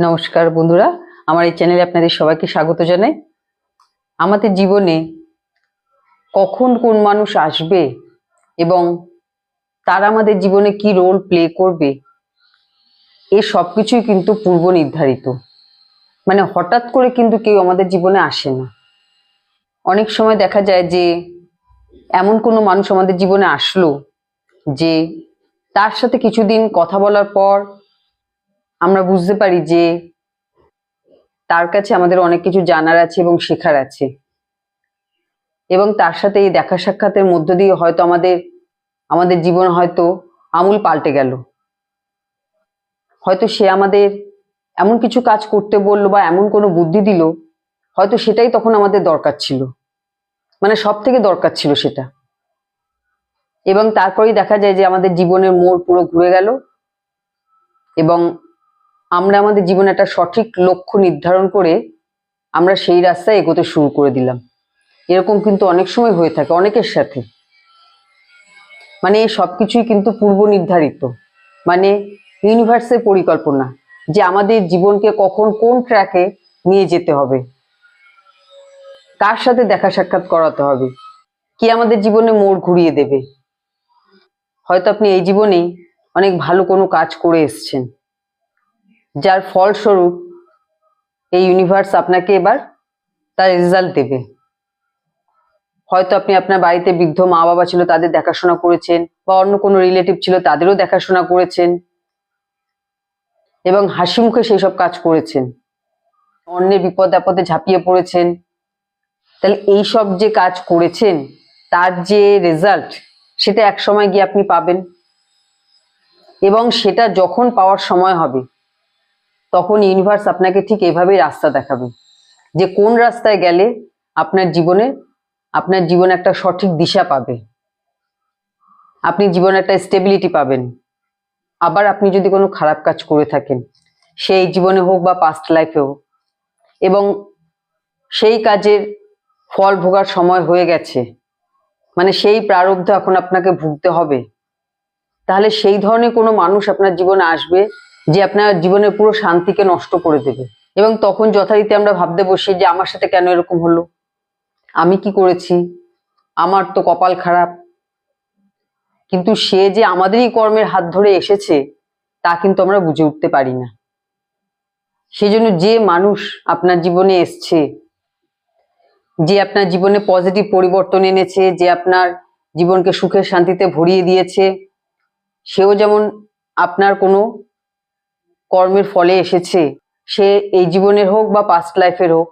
নমস্কার বন্ধুরা, আমার এই চ্যানেলে আপনাদের সবাইকে স্বাগত জানাই। আমাদের জীবনে কখন কোন মানুষ আসবে এবং তারা আমাদের জীবনে কি রোল প্লে করবে, এ সব কিছুই কিন্তু পূর্ব নির্ধারিত। মানে হঠাৎ করে কিন্তু কেউ আমাদের জীবনে আসে না। অনেক সময় দেখা যায় যে এমন কোনো মানুষ আমাদের জীবনে আসলো যে তার সাথে কিছুদিন কথা বলার পর আমরা বুঝতে পারি যে তার কাছে আমাদের অনেক কিছু জানার আছে এবং শেখার আছে। এবং তার সাথে এই দেখা সাক্ষাতের মধ্য দিয়ে হয়তো আমাদের আমাদের জীবন হয়তো আমূল পাল্টে গেল। হয়তো সে আমাদের এমন কিছু কাজ করতে বলল বা এমন কোনো বুদ্ধি দিল, হয়তো সেটাই তখন আমাদের দরকার ছিল। মানে সব থেকে দরকার ছিল সেটা। এবং তারপরেই দেখা যায় যে আমাদের জীবনের মোড় পুরো ঘুরে গেল এবং আমরা আমাদের জীবনে একটা সঠিক লক্ষ্য নির্ধারণ করে আমরা সেই রাস্তায় এগোতে শুরু করে দিলাম। এরকম কিন্তু অনেক সময় হয়ে থাকে, অনেকের সাথে। মানে এই সবকিছুই কিন্তু পূর্ব নির্ধারিত। মানে ইউনিভার্সের পরিকল্পনা যে আমাদের জীবনকে কখন কোন ট্র্যাকে নিয়ে যেতে হবে। কার সাথে দেখা সাক্ষাৎ করাতে হবে? কি আমাদের জীবনে মোড় ঘুরিয়ে দেবে? হয়তো আপনি এই জীবনেই অনেক ভালো কোনো কাজ করে এসছেন। যার ফলস্বরূপ এই ইউনিভার্স আপনাকে এবার তার রেজাল্ট দেবে। হয়তো আপনি আপনার বাড়িতে বৃদ্ধ মা বাবা ছিল, তাদের দেখাশোনা করেছেন বা অন্য কোনো রিলেটিভ ছিল, তাদেরও দেখাশোনা করেছেন এবং হাসি মুখে সেই সব কাজ করেছেন। অন্যের বিপদ আপদে ঝাঁপিয়ে পড়েছেন। তাহলে এই সব যে কাজ করেছেন, তার যে রেজাল্ট সেটা এক সময় গিয়ে আপনি পাবেন। এবং সেটা যখন পাওয়ার সময় হবে তখন ইউনিভার্স আপনাকে ঠিক এভাবেই রাস্তা দেখাবে। যে কোন রাস্তায় গেলে আপনার জীবনে আপনার জীবনে একটা সঠিক দিশা পাবে। আপনি জীবনে একটা স্টেবিলিটি পাবেন। আবার আপনি যদি কোনো খারাপ কাজ করে থাকেন, সেই জীবনে হোক বা পাস্ট লাইফে হোক, এবং সেই কাজের ফল ভোগার সময় হয়ে গেছে মানে সেই প্রারব্ধ এখন আপনাকে ভুগতে হবে, তাহলে সেই ধরনের কোনো মানুষ আপনার জীবনে আসবে যে আপনার জীবনের পুরো শান্তিকে নষ্ট করে দেবে। এবং তখন যথারীতি আমরা ভাবতে বসি যে আমার সাথে কেন এরকম হলো? আমি কি করেছি? আমার তো কপাল খারাপ। কিন্তু সে যে আমাদেরই কর্মের হাত ধরে এসেছে, তা কিন্তু আমরা বুঝে উঠতে পারি না। সেজন্য যে মানুষ আপনার জীবনে এসছে, যে আপনার জীবনে পজিটিভ পরিবর্তন এনেছে, যে আপনার জীবনকে সুখের শান্তিতে ভরিয়ে দিয়েছে, সেও যেমন আপনার কোনো কর্মের ফলে এসেছে। সে এই জীবনের হোক বা পাস্ট লাইফের হোক,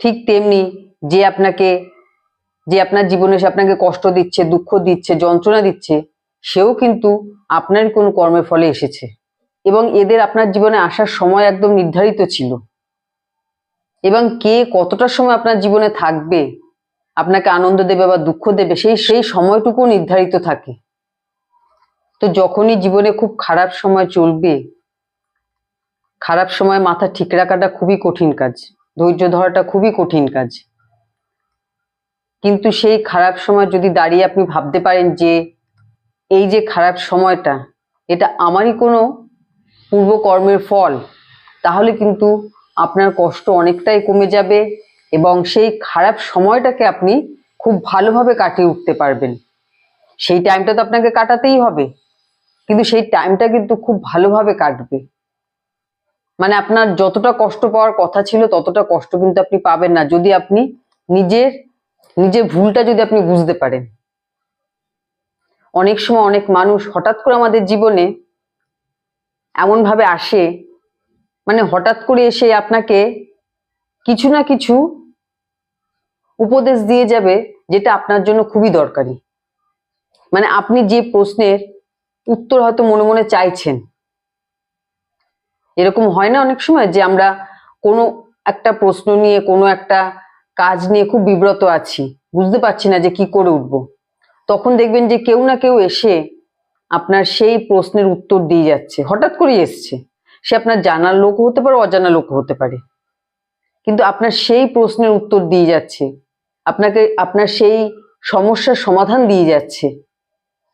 ঠিক তেমনি যে আপনাকে, যে আপনার জীবনে সে আপনাকে কষ্ট দিচ্ছে, দুঃখ দিচ্ছে, যন্ত্রণা দিচ্ছে, সেও কিন্তু আপনার কোনো কর্মের ফলে এসেছে। এবং এদের আপনার জীবনে আসার সময় একদম নির্ধারিত ছিল। এবং কে কতটা সময় আপনার জীবনে থাকবে, আপনাকে আনন্দ দেবে বা দুঃখ দেবে, সেই সেই সময়টুকু নির্ধারিত থাকে। তো যখনই জীবনে খুব খারাপ সময় চলবে, খারাপ সময় মাথা ঠিক রাখাটা খুবই কঠিন কাজ, ধৈর্য ধরাটা খুবই কঠিন কাজ। কিন্তু সেই খারাপ সময় যদি দাঁড়িয়ে আপনি ভাবতে পারেন যে, এই যে খারাপ সময়টা, এটা আমারই কোনো পূর্বকর্মের ফল, তাহলে কিন্তু আপনার কষ্ট অনেকটাই কমে যাবে এবং সেই খারাপ সময়টাকে আপনি খুব ভালোভাবে কাটিয়ে উঠতে পারবেন। সেই টাইমটা তো আপনাকে কাটাতেই হবে। কিন্তু সেই টাইমটা কিন্তু খুব ভালোভাবে কাটবে। মানে আপনার যতটা কষ্ট পাওয়ার কথা ছিল, ততটা কষ্ট কিন্তু আপনি পাবেন না, যদি আপনি নিজের নিজের ভুলটা যদি আপনি বুঝতে পারেন। অনেক সময় অনেক মানুষ হঠাৎ করে আমাদের জীবনে এমন ভাবে আসে মানে হঠাৎ করে এসে আপনাকে কিছু না কিছু উপদেশ দিয়ে যাবে, যেটা আপনার জন্য খুবই দরকারি। মানে আপনি যে প্রশ্নের উত্তর হয়তো মনে মনে চাইছেন। এরকম হয় না অনেক সময় যে আমরা কোনো একটা প্রশ্ন নিয়ে, কোনো একটা কাজ নিয়ে খুব বিব্রত আছি, বুঝতে পারছি না যে কি করে উঠবো। তখন দেখবেন যে কেউ না কেউ এসে আপনার সেই প্রশ্নের উত্তর দিয়ে যাচ্ছে, হঠাৎ করেই এসছে। সে আপনার জানার লোক হতে পারে, অজানা লোক হতে পারে। কিন্তু আপনার সেই প্রশ্নের উত্তর দিয়ে যাচ্ছে, আপনাকে, আপনার সেই সমস্যার সমাধান দিয়ে যাচ্ছে।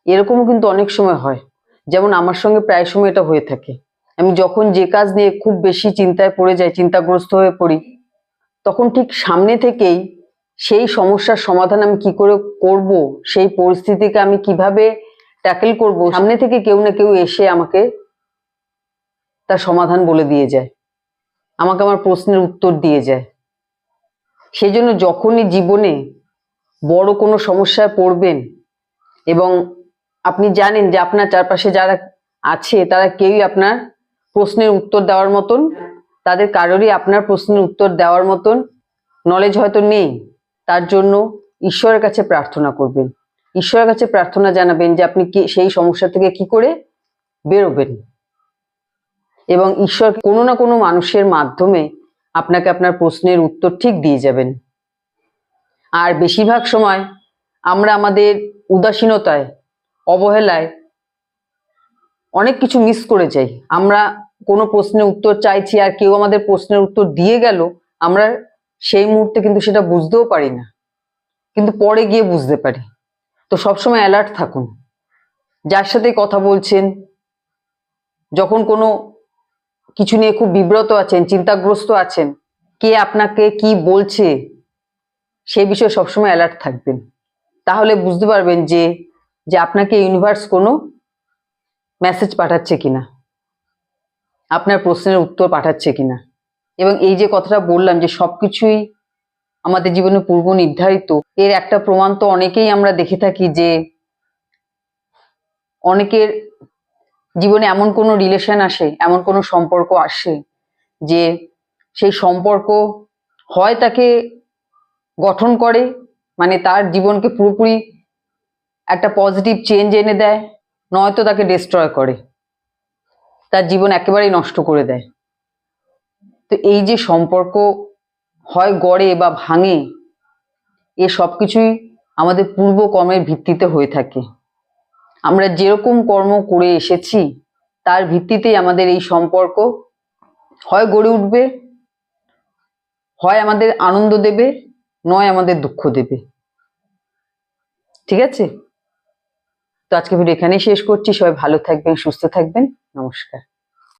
এরকমও কিন্তু অনেক সময় হয়। যেমন আমার সঙ্গে প্রায় সময় এটা হয়ে থাকে। আমি যখন যে কাজ নিয়ে খুব বেশি চিন্তায় পড়ে যাই, চিন্তাগ্রস্ত হয়ে পড়ি, তখন ঠিক সামনে থেকেই সেই সমস্যার সমাধান আমি কি করে করব, সেই পরিস্থিতিকে আমি কীভাবে ট্যাকেল করব, সামনে থেকে কেউ না কেউ এসে আমাকে তার সমাধান বলে দিয়ে যায়। আমাকে আমার প্রশ্নের উত্তর দিয়ে যায়। সেই জন্য যখনই জীবনে বড় কোনো সমস্যায় পড়বেন এবং আপনি জানেন যে আপনার চারপাশে যারা আছে, তারা কেউই আপনার প্রশ্নের উত্তর দেওয়ার মতন, তাদের কারোরই আপনার প্রশ্নের উত্তর দেওয়ার মতন নলেজ হয়তো নেই। তার জন্য ঈশ্বরের কাছে প্রার্থনা করবেন। ঈশ্বরের কাছে প্রার্থনা জানাবেন যে আপনি কি, সেই সমস্যা থেকে কি করে বেরোবেন। এবং ঈশ্বর কোনো না কোনো মানুষের মাধ্যমে আপনাকে আপনার প্রশ্নের উত্তর ঠিক দিয়ে যাবেন। আর বেশিরভাগ সময় আমরা আমাদের উদাসীনতায় অবহেলায় অনেক কিছু মিস করে যাই। আমরা কোনো প্রশ্নের উত্তর চাইছি আর কেউ আমাদের প্রশ্নের উত্তর দিয়ে গেল, আমরা সেই মুহূর্তে কিন্তু সেটা বুঝতেও পারি না। কিন্তু পরে গিয়ে বুঝতে পারি। তো সবসময় অ্যালার্ট থাকুন। যার সাথে কথা বলছেন, যখন কোনো কিছু নিয়ে খুব বিব্রত আছেন, চিন্তাগ্রস্ত আছেন, কে আপনাকে কি বলছে, সেই বিষয়ে সবসময় অ্যালার্ট থাকবেন। তাহলে বুঝতে পারবেন যে যে আপনাকে ইউনিভার্স কোনো মেসেজ পাঠাচ্ছে কিনা, আপনার প্রশ্নের উত্তর পাঠাচ্ছে কিনা। এবং এই যে কথাটা বললাম যে সবকিছুই আমাদের জীবনে পূর্ব নির্ধারিত, এর একটা প্রমাণ তো অনেকেই আমরা দেখে থাকি যে অনেকের জীবনে এমন কোনো রিলেশন আসে, এমন কোনো সম্পর্ক আসে যে সেই সম্পর্ক হয় তাকে গঠন করে মানে তার জীবনকে পুরোপুরি একটা পজিটিভ চেঞ্জ এনে দেয়, নয়তো তাকে ডিস্ট্রয় করে। তার জীবন একেবারেই নষ্ট করে দেয়। তো এই যে সম্পর্ক হয় গড়ে বা ভাঙে, এ সব কিছুই আমাদের পূর্ব কর্মের ভিত্তিতে হয়ে থাকে। আমরা যেরকম কর্ম করে এসেছি, তার ভিত্তিতেই আমাদের এই সম্পর্ক হয় গড়ে উঠবে, হয় আমাদের আনন্দ দেবে, নয় আমাদের দুঃখ দেবে। ঠিক আছে? তো আজকে ভিডিও এখানেই শেষ করছি। সবাই ভালো থাকবেন সুস্থ থাকবেন। নমস্কার।